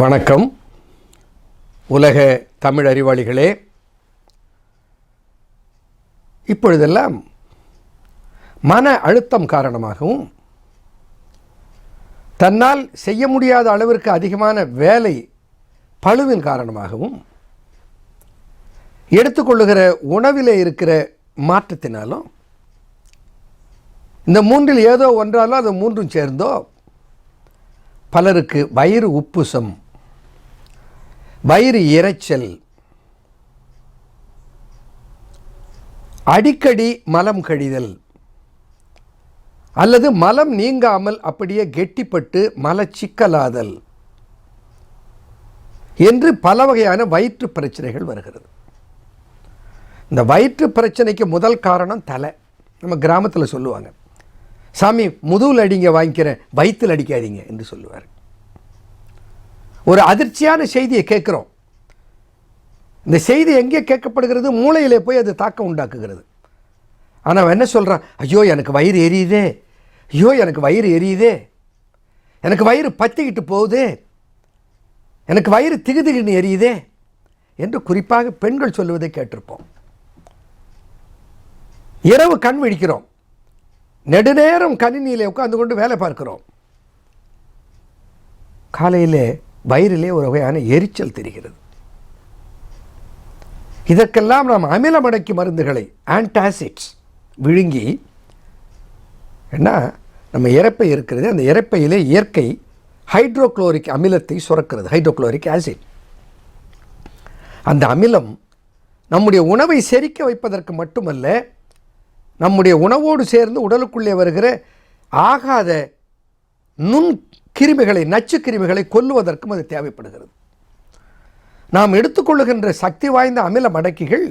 வணக்கம். உலக தமிழ் அறிவாளிகளே இப்பொழுதெல்லாம் மன அழுத்தம் காரணமாகவும் தன்னால் செய்ய முடியாத அளவிற்கு அதிகமான வேலை பழுவின் காரணமாகவும் எடுத்துக்கொள்ளுகிற உணவிலே இருக்கிற மாற்றத்தினாலும் இந்த மூன்றில் ஏதோ ஒன்றாலோ அது மூன்றும் சேர்ந்தோ பலருக்கு வயிறு உப்புசம் வயிறு இரைச்சல். அடிக்கடி மலம் கழிதல். அல்லது மலம் நீங்காமல் அப்படியே கெட்டிப்பட்டு மலச்சிக்கலாதல் என்று பல வகையான வயிற்று பிரச்சனைகள் வருகிறது. இந்த வயிற்று பிரச்சனைக்கு முதல் காரணம் தலை. நம்ம கிராமத்தில் சொல்லுவாங்க. சாமி முதுகில் அடிங்க வாங்கிக்கிறேன். வயிற்றில் அடிக்காதீங்க என்று சொல்லுவார். ஒரு அதிர்ச்சியான செய்தியை கேட்குறோம். இந்த செய்தி எங்கே கேட்கப்படுகிறது? மூளையிலே போய் அது தாக்கம் உண்டாக்குகிறது. ஆனால் அவன் என்ன சொல்கிறான் ஐயோ எனக்கு வயிறு எரியுதே. ஐயோ எனக்கு வயிறு எரியுதே. எனக்கு வயிறு பத்திக்கிட்டு போகுதே. எனக்கு வயிறு திகுதிகின்னு எரியுதே என்று குறிப்பாக பெண்கள் சொல்லுவதை கேட்டிருப்போம். இரவு கண் விழிக்கிறோம். நெடுநேரம் கணினியிலே உட்காந்து கொண்டு வேலை பார்க்கிறோம். காலையிலே வயிறிலே ஒரு வகையான எரிச்சல் தெரிகிறது. இதற்கெல்லாம் நாம் அமிலமடக்கி மருந்துகளை ஆன்டாசிட்ஸ் விழுங்கி என்ன? நம்ம இறப்பை இருக்கிறது அந்த இறப்பையிலே இயற்கை ஹைட்ரோக்ளோரிக் அமிலத்தை சுரக்கிறது ஹைட்ரோக்ளோரிக் ஆசிட் அந்த அமிலம் நம்முடைய உணவை செரிக்க வைப்பதற்கு மட்டுமல்ல நம்முடைய உணவோடு சேர்ந்து உடலுக்குள்ளே வருகிற ஆகாத நுண் கிருமிகளை நச்சு கிருமிகளை கொல்லுவதற்கும் அது தேவைப்படுகிறது. நாம் எடுத்துக்கொள்ளுகின்ற சக்தி வாய்ந்த அமில மடக்கிகள்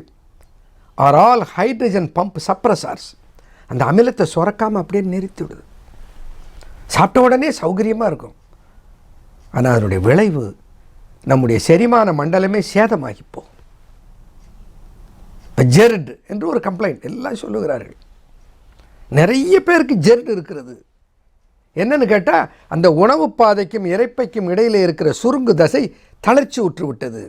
are all hydrogen pump suppressors. அந்த அமிலத்தை சுரக்காமல் அப்படியே நிறுத்தி விடுது. சாப்பிட்ட உடனே சௌகரியமாக இருக்கும். ஆனால் அதனுடைய விளைவு நம்முடைய செரிமான மண்டலமே சேதமாகி போகும் இப்போ ஜெர்டு என்று ஒரு கம்ப்ளைண்ட் எல்லாம் சொல்லுகிறார்கள். நிறைய பேருக்கு ஜெர்டு இருக்கிறது. என்னன்னு கேட்டால் அந்த உணவு பாதைக்கும் இறைப்பைக்கும் இடையில் இருக்கிற சுருங்கு தசை தளர்ச்சி உற்றுவிட்டது.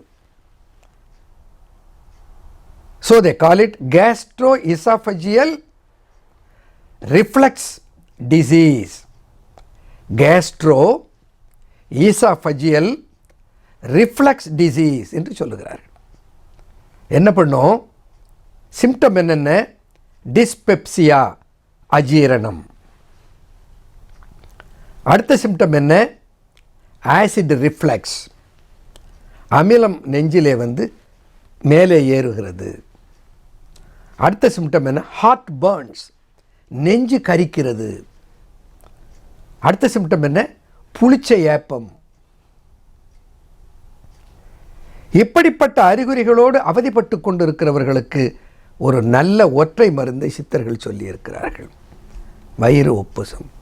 So they call it gastro oesophageal reflux disease gastro oesophageal reflux disease என்று சொல்லுகிறார் என்ன பண்ணும்? சிம்டம் என்னென்ன? டிஸ்பெப்சியா அஜீரணம். அடுத்த சிம்டம் என்ன? ஆசிட் ரிஃப்ளெக்ஸ் அமிலம் நெஞ்சிலே வந்து மேலே ஏறுகிறது. அடுத்த சிம்டம் என்ன? ஹார்ட் பர்ன்ஸ் நெஞ்சு கரிக்கிறது. அடுத்த சிம்டம் என்ன? புளிச்ச ஏப்பம். இப்படிப்பட்ட அறிகுறிகளோடு அவதிப்பட்டு கொண்டிருக்கிறவர்களுக்கு ஒரு நல்ல ஒற்றை மருந்தை சித்தர்கள் சொல்லியிருக்கிறார்கள். வயிறு ஒப்புசம்.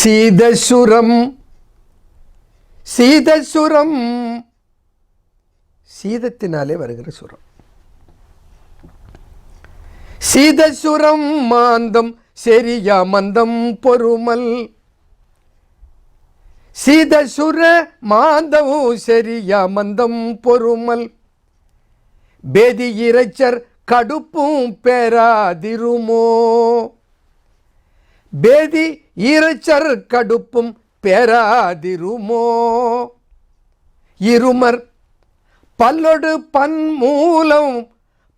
சீதசுரம் சீதசுரம். சீதத்தினாலே வருகிற சுரம். சீதசுரம் மாந்தம் செரியா மந்தம் பொறுமல். சீதசுர மாந்தமும் செரியா மந்தம் பொறுமல். பேதி இறைச்சர் கடுப்பும் பெறாதிருமோ பேதி இறைச்சர் கடுப்பும் பெறாதிருமோ இருமர் பல்லொடு பன்மூலம்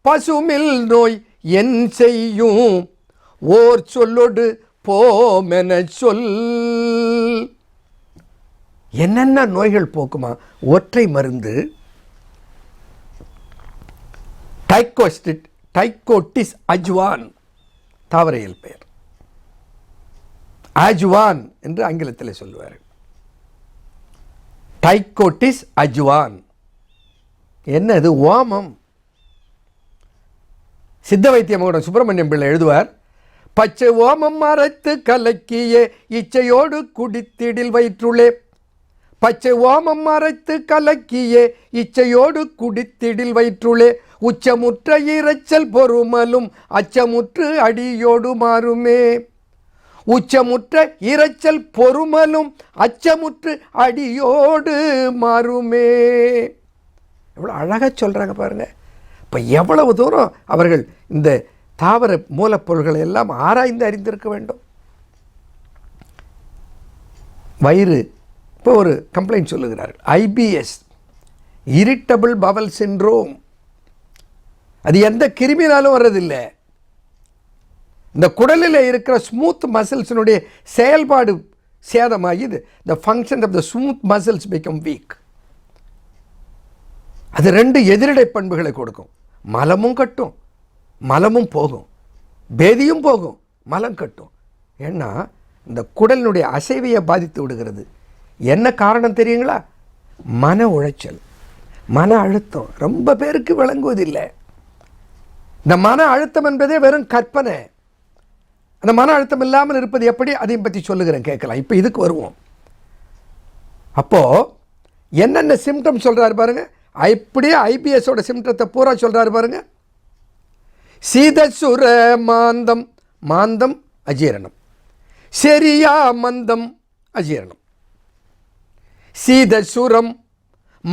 பசுமில் நோய் என் செய்யும். ஓர் சொல்லொடு போமென சொல். என்னென்ன நோய்கள் போக்குமா? ஒற்றை மருந்து. டைக்கோஸ்டிட் டைக்கோட்டிஸ் அஜ்வான். தாவரையில் பெயர். அஜ்வான் என்று ஆங்கிலத்தில் சொல்லுவார் டைக்கோட்டிஸ் அஜ்வான். என்னது? ஓமம். சித்த வைத்திய மகுடம் சுப்பிரமணியம் பிள்ளை எழுதுவார் பச்சை ஓமம் மறைத்து கலக்கிய இச்சையோடு குடித்திடில் வயிற்றுள்ளே. பச்சை ஓமம் மறைத்து கலக்கிய இச்சையோடு குடித்திடில் வயிற்றுள்ளே. உச்சமுற்ற இறைச்சல் பொறுமலும் அச்சமுற்று அடியோடு மாறுமே. உச்சமுற்ற இரைச்சல் பொறுமலும் அச்சமுற்று அடியோடு மாறுமே. எவ்வளோ அழகாக சொல்கிறாங்க பாருங்க. இப்போ எவ்வளவு தூரம் அவர்கள் இந்த தாவர மூலப்பொருள்களை எல்லாம் ஆராய்ந்து அறிந்திருக்க வேண்டும். வயிறு இப்போ ஒரு கம்ப்ளைண்ட் சொல்லுகிறார்கள். ஐபிஎஸ் இரிட்டபிள் பவல் சின்ரோம் அது எந்த கிருமினாலும் வர்றதில்லை. இந்த குடலில் இருக்கிற ஸ்மூத் மசில்ஸினுடைய செயல்பாடு சேதமாகிது the function of the smooth muscles become weak அது ரெண்டு எதிரிடை பண்புகளை கொடுக்கும். மலமும் கட்டும். மலமும் போகும். பேதியும் போகும். மலம் கட்டும். ஏன்னா இந்த குடலினுடைய அசைவையை பாதித்து விடுகிறது. என்ன காரணம் தெரியுங்களா? மன உளைச்சல். மன அழுத்தம். ரொம்ப பேருக்கு விளங்குவதில்லை. இந்த மன அழுத்தம் என்பதே வெறும் கற்பனை. அந்த மன அழுத்தம் இல்லாமல் இருப்பது எப்படி? அதையும் பற்றி சொல்லுகிறேன் கேட்கலாம். இப்போ இதுக்கு வருவோம். அப்போது என்னென்ன சிம்டம் சொல்கிறாரு பாருங்கள் அப்படியே ஐபிஎஸோட சிம்டத்தை பூரா சொல்கிறாரு பாருங்க. சீதசுர மாந்தம். மாந்தம் அஜீரணம். சரியா மந்தம் அஜீரணம். சீதசுரம்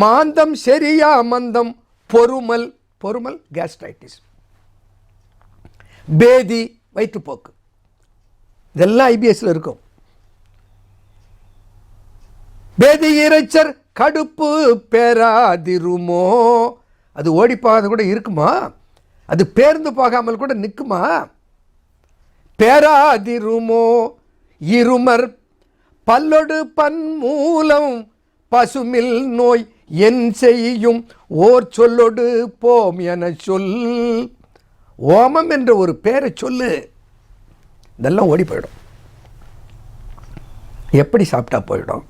மாந்தம் சரியா மந்தம். பொறுமல். பொறுமல் கேஸ்ட்ரைட்டிஸ் பேதி வயிற்றுப்போக்கு. இதெல்லாம் ஐபிஎஸ்ல இருக்கும். பேதி இறைச்சர் கடுப்பு பேராதிருமோ? அது ஓடி போகாத கூட இருக்குமா? அது பேர்ந்து போகாமல் கூட நிற்குமா? பேராதிருமோ? இருமர் பல்லொடு பன்மூலம் பசுமில் நோய் என் செய்யும் ஓர் சொல்லொடு போம் என சொல். ஓமம் என்ற ஒரு பேரை சொல்லு. இதெல்லாம் ஓடி போயிடும். எப்படி சாப்பிட்டா போயிடும்?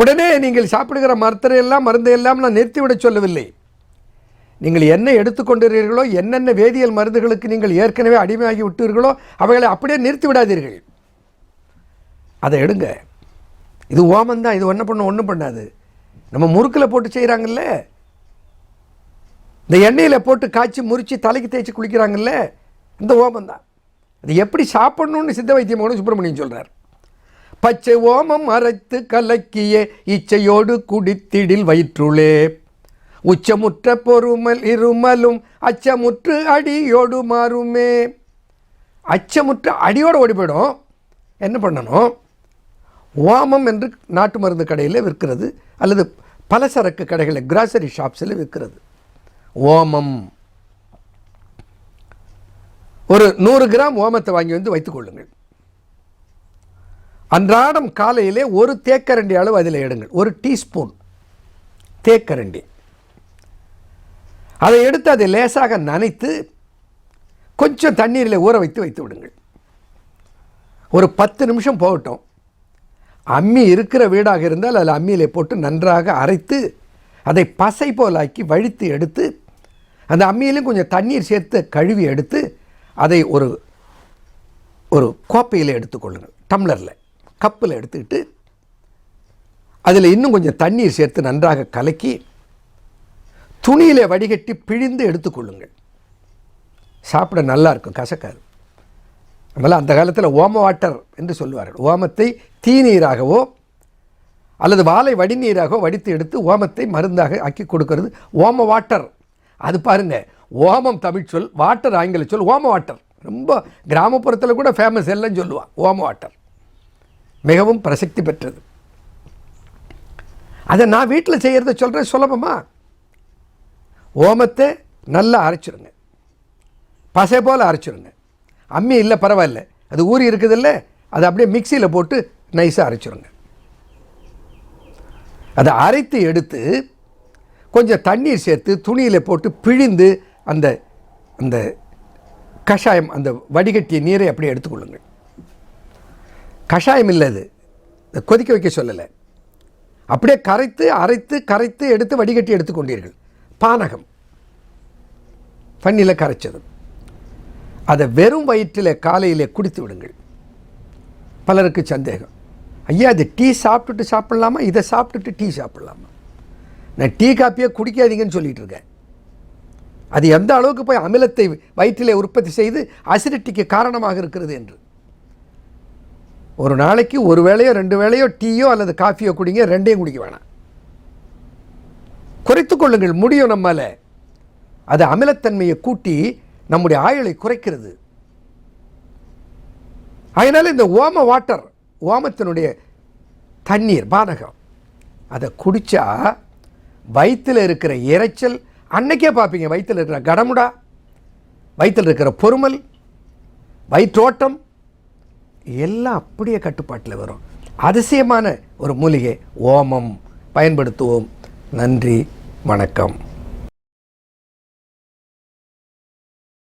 உடனே நீங்கள் சாப்பிடுகிற மருத்துவ எல்லாம் மருந்து எல்லாம் நான் நிறுத்திவிட சொல்லவில்லை. நீங்கள் என்ன எடுத்துக்கொண்டிருக்கிறீர்களோ என்னென்ன வேதியியல் மருந்துகளுக்கு நீங்கள் ஏற்கனவே அடிமையாகி விட்டீர்களோ அவைகளை அப்படியே நிறுத்தி விடாதீர்கள். அதை எடுங்க. இது ஓமம் தான் இது ஒன்றும் பண்ண ஒன்றும் பண்ணாது. நம்ம முறுக்கில் போட்டு செய்கிறாங்கல்ல இந்த எண்ணெயில் போட்டு காய்ச்சி முறித்து தலைக்கு தேய்ச்சி குளிக்கிறாங்கல்ல? இந்த ஓமம் தான் அது எப்படி சாப்பிடணும்னு சித்த வைத்தியம் கூட சுப்பிரமணியன் சொல்கிறார் பச்சை ஓமம் அரைத்து கலக்கிய இச்சையோடு குடித்திடில் வயிற்றுளே. உச்சமுற்ற பொறுமல் இருமலும் அச்சமுற்று அடியோடு மாறுமே. அச்சமுற்று அடியோடு ஓடி போயிடும். என்ன பண்ணணும்? ஓமம் என்று நாட்டு மருந்து கடையில் விற்கிறது அல்லது பலசரக்கு கடைகளில் கிராசரி ஷாப்ஸில் விற்கிறது. ஓமம். ஒரு நூறு கிராம் ஓமத்தை வாங்கி வந்து வைத்துக் கொள்ளுங்கள். அன்றாடம் காலையிலே ஒரு தேக்கரண்டி அளவு அதில் எடுங்கள். ஒரு டீஸ்பூன் தேக்கரண்டி. அதை எடுத்து அதை லேசாக நனைத்து கொஞ்சம் தண்ணீரில் ஊற வைத்து வைத்து விடுங்கள். ஒரு பத்து நிமிஷம் போகட்டும். அம்மி இருக்கிற வீடாக இருந்தால் அதில் அம்மியிலே போட்டு நன்றாக அரைத்து அதை பசை போலாக்கி வழித்து எடுத்து அந்த அம்மியிலையும் கொஞ்சம் தண்ணீர் சேர்த்து கழுவி எடுத்து அதை ஒரு ஒரு கோப்பையில் எடுத்துக்கொள்ளுங்கள். டம்ளரில். கப்பில் எடுத்துக்கிட்டு அதில் இன்னும் கொஞ்சம் தண்ணீர் சேர்த்து நன்றாக கலக்கி துணியில் வடிகட்டி பிழிந்து எடுத்துக்கொள்ளுங்கள். சாப்பிட நல்லா இருக்கும் கசக்காது. அதனால் அந்த காலத்தில் ஓம வாட்டர் என்று சொல்லுவார்கள். ஓமத்தை தீநீராகவோ அல்லது வாழை வடிநீராகவோ வடித்து எடுத்து ஓமத்தை மருந்தாக ஆக்கி கொடுக்கறது. ஓம வாட்டர். அது பாருங்கள் ஓமம் தமிழ் சொல் வாட்டர் ஆங்கில சொல் ஓம வாட்டர். ரொம்ப கிராமப்புறத்தில் கூட ஃபேமஸ் எல்லாம் சொல்லுவான் ஓம வாட்டர். மிகவும் பிரசக்தி பெற்றது. அதை நான் வீட்டில் செய்கிறத சொல்கிறேன் சுலபமா ஓமத்தை நல்லா அரைச்சிருங்க. பசை போல் அரைச்சிருங்க. அம்மி இல்லை பரவாயில்ல. அது ஊறி இருக்குதில்ல அதை அப்படியே மிக்சியில் போட்டு நைஸாக அரைச்சிருங்க. அதை அரைத்து எடுத்து கொஞ்சம் தண்ணீர் சேர்த்து துணியில் போட்டு பிழிந்து அந்த அந்த கஷாயம் அந்த வடிகட்டிய நீரை அப்படியே எடுத்துக்கொள்ளுங்கள். கஷாயம் இல்லை அது. கொதிக்க வைக்க சொல்லலை. அப்படியே கரைத்து அரைத்து கரைத்து எடுத்து வடிகட்டி எடுத்துக்கொண்டீர்கள் பானகம். தண்ணியில் கரைச்சது. அதை வெறும் வயிற்றில் காலையில் குடித்து விடுங்கள். பலருக்கு சந்தேகம். ஐயா அது டீ சாப்பிட்டுட்டு சாப்பிட்லாமா? இதை சாப்பிட்டுட்டு டீ சாப்பிட்லாமா? நான் டீ காப்பியே குடிக்காதீங்கன்னு சொல்லிகிட்டு இருக்கேன். அது எந்த அளவுக்கு போய் அமிலத்தை வயிற்றிலே உற்பத்தி செய்து அசிடிட்டிக்கு காரணமாக இருக்கிறது என்று. ஒரு நாளைக்கு ஒரு வேளையோ ரெண்டு வேளையோ டீயோ அல்லது காஃபியோ குடிங்க ரெண்டையும் குடிக்க வேணாம். குறைத்து கொள்ளுங்கள் முடியும் நம்மால். அது அமிலத்தன்மையை கூட்டி நம்முடைய ஆயுளை குறைக்கிறது. அதனால் இந்த ஓம வாட்டர் ஓமத்தினுடைய தண்ணீர் பானகம் அதை குடித்தா வயிற்றில் இருக்கிற இறைச்சல் அன்னைக்கே பார்ப்பீங்க வயிற்றில் இருக்கிற கடமுடா வயிற்றில் இருக்கிற பொறுமல் வயிற்றோட்டம் எல்லாம் அப்படியே கட்டுப்பாட்டில் வரும். அதிசயமான ஒரு மூலிகை ஓமம். பயன்படுத்துவோம். நன்றி வணக்கம்.